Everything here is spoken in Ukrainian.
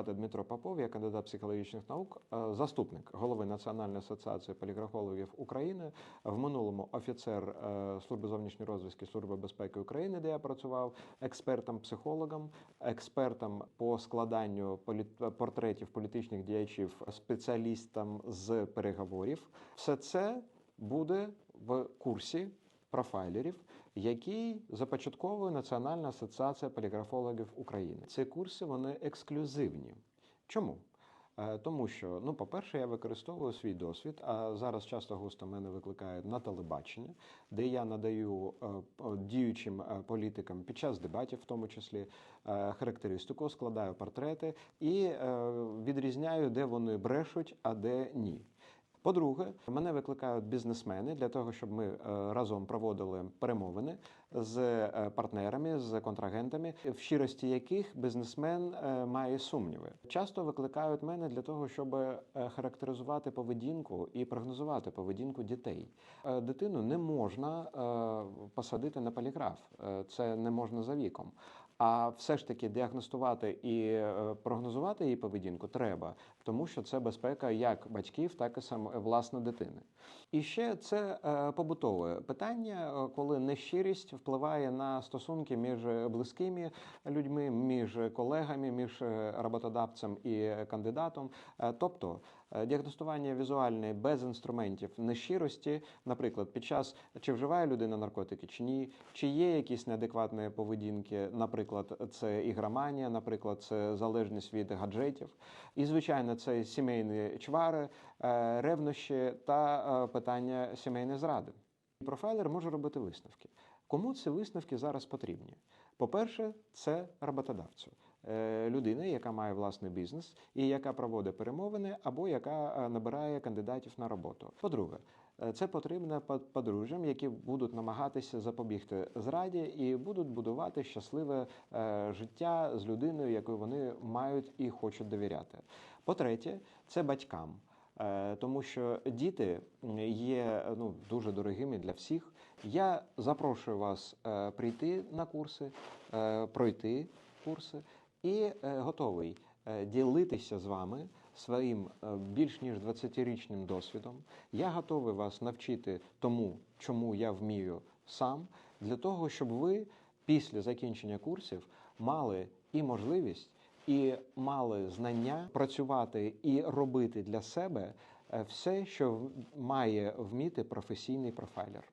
звати Дмитро Попов, я кандидат психологічних наук, е, заступник голови Національної асоціації поліграфологів України. В минулому офіцер е, служби зовнішньої розвідки Служби безпеки України, де я працював експертом-психологом, експертом по складанню портретів політичних діячів, спеціалістом з переговорів. Все це буде в курсі профайлерів, який започатковує Національна асоціація поліграфологів України. Ці курси вони ексклюзивні. Чому? Е, Тому що, ну, по-перше, я використовую свій досвід, а зараз часто густо мене викликають на телебачення, де я надаю е, діючим е, політикам під час дебатів, в тому числі, характеристику, складаю портрети і відрізняю, де вони брешуть, а де ні. По-друге, мене викликають бізнесмени для того, щоб ми е, разом проводили перемовини з е, партнерами, з контрагентами, в щирості яких бізнесмен е, має сумніви. Часто викликають мене для того, щоб характеризувати поведінку і прогнозувати поведінку дітей. Дитину не можна посадити на поліграф, це не можна за віком. А все ж таки діагностувати і е, прогнозувати її поведінку треба, тому що це безпека як батьків, так і сам власне дитини. І ще це е, побутове питання, е, коли нещирість впливає на стосунки між близькими людьми, між колегами, між роботодавцем і кандидатом. Тобто діагностування візуальне без інструментів нещирості, наприклад, під час чи вживає людина наркотики чи ні, чи є якісь неадекватні поведінки, наприклад, це ігроманія, наприклад, це залежність від гаджетів. І, звичайно, це сімейні чвари, е, ревнощі та е, питання сімейної зради. Профайлер може робити висновки. Кому ці висновки зараз потрібні? По-перше, це роботодавцю. Е, Людина, яка має власний бізнес і яка проводить перемовини, або яка е, набирає кандидатів на роботу. По-друге, е, це потрібно по- подружжям, які будуть намагатися запобігти зраді і будуть будувати щасливе життя з людиною, якою вони мають і хочуть довіряти. По-третє, це батькам. Тому що діти є ну, дуже дорогими для всіх. Я запрошую вас прийти на курси, пройти курси і е, готовий е, ділитися з вами своїм е, більш ніж 20-річним досвідом. Я готовий вас навчити тому, чому я вмію сам, для того, щоб ви після закінчення курсів мали і можливість і мали знання працювати і робити для себе все, що має вміти професійний профайлер.